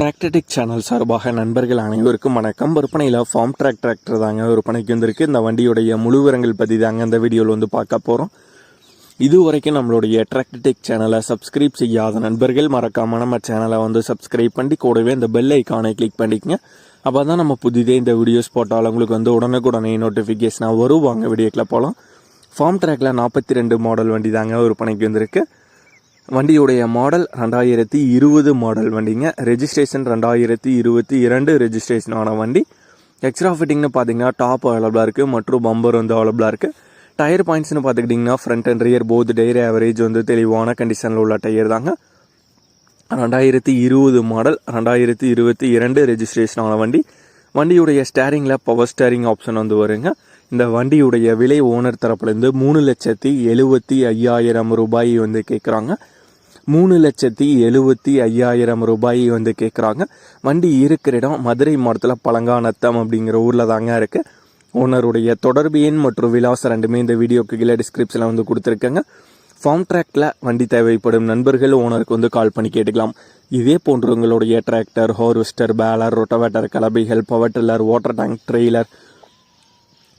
டிராக்டடிக் channel சார்பாக நண்பர்கள் அனைவருக்கும் வணக்கம். விற்பனையில் ஃபார்ம் ட்ராக் டிராக்டர் தாங்க விற்பனைக்கு வந்திருக்கு. இந்த வண்டியுடைய முழு விவரங்கள் பற்றி தாங்க இந்த வீடியோவில் வந்து பார்க்க போகிறோம் இது வரைக்கும் நம்மளுடைய டிராக்டடிக் சேனலை சப்ஸ்கிரைப் செய்யாத நண்பர்கள் மறக்காமல் நம்ம சேனலை வந்து சப்ஸ்கிரைப் பண்ணி கூடவே இந்த பெல் ஐக்கானை கிளிக் பண்ணிக்கங்க. அப்போ தான் நம்ம புதிதே இந்த வீடியோஸ் போட்டால் உங்களுக்கு வந்து உடனுக்குடனே நோட்டிஃபிகேஷனாக வரும். வாங்க வீடியோக்கில் போகலாம் ஃபார்ம் ட்ராக்ல நாற்பத்தி ரெண்டு மாடல் வண்டி தாங்க விற்பனைக்கு வந்திருக்கு. வண்டியுடைய மாடல் ரெண்டாயிரத்தி இருபது மாடல் வண்டிங்க. ரெஜிஸ்ட்ரேஷன் ரெண்டாயிரத்தி இருபத்தி இரண்டு ரெஜிஸ்ட்ரேஷன் ஆன வண்டி. எக்ஸ்ட்ரா ஃபிட்டிங்னு பார்த்தீங்கன்னா டாப் அவைலபிளாக இருக்குது மற்றும் பம்பர் வந்து அவைலபிளாக இருக்குது டயர் பாயிண்ட்ஸ்னு பார்த்துக்கிட்டிங்கன்னா front and rear both tyre average வந்து தெளிவான கண்டிஷனில் உள்ள டயர் தாங்க. ரெண்டாயிரத்தி இருபது மாடல் ரெண்டாயிரத்தி இருபத்தி இரண்டு ரெஜிஸ்ட்ரேஷன் ஆன வண்டி. வண்டியுடைய ஸ்டேரிங்கில் பவர் ஸ்டேரிங் ஆப்ஷன் வந்து வருங்க. இந்த வண்டியுடைய விலை ஓனர் தரப்புலேருந்து மூணு லட்சத்தி எழுபத்தி ஐயாயிரம் ரூபாய் வந்து கேட்குறாங்க மூணு லட்சத்தி எழுபத்தி ஐயாயிரம் ரூபாய் வந்து கேட்குறாங்க வண்டி இருக்கிற இடம் மதுரை மாவட்டத்தில் பழங்காநத்தம் அப்படிங்கிற ஊரில் தாங்க இருக்குது ஓனருடைய தொடர்பு எண் மற்றும் விலாசம் ரெண்டுமே இந்த வீடியோக்கு கீழே டிஸ்கிரிப்ஷனில் வந்து கொடுத்துருக்கேங்க. ஃபார்ம் ட்ராக்ல வண்டி தேவைப்படும் நண்பர்கள் ஓனருக்கு வந்து கால் பண்ணி கேட்டுக்கலாம். இதே போன்று உங்களுடைய tractor harvester baler rotavator கலபைகள் power tiller water tank trailer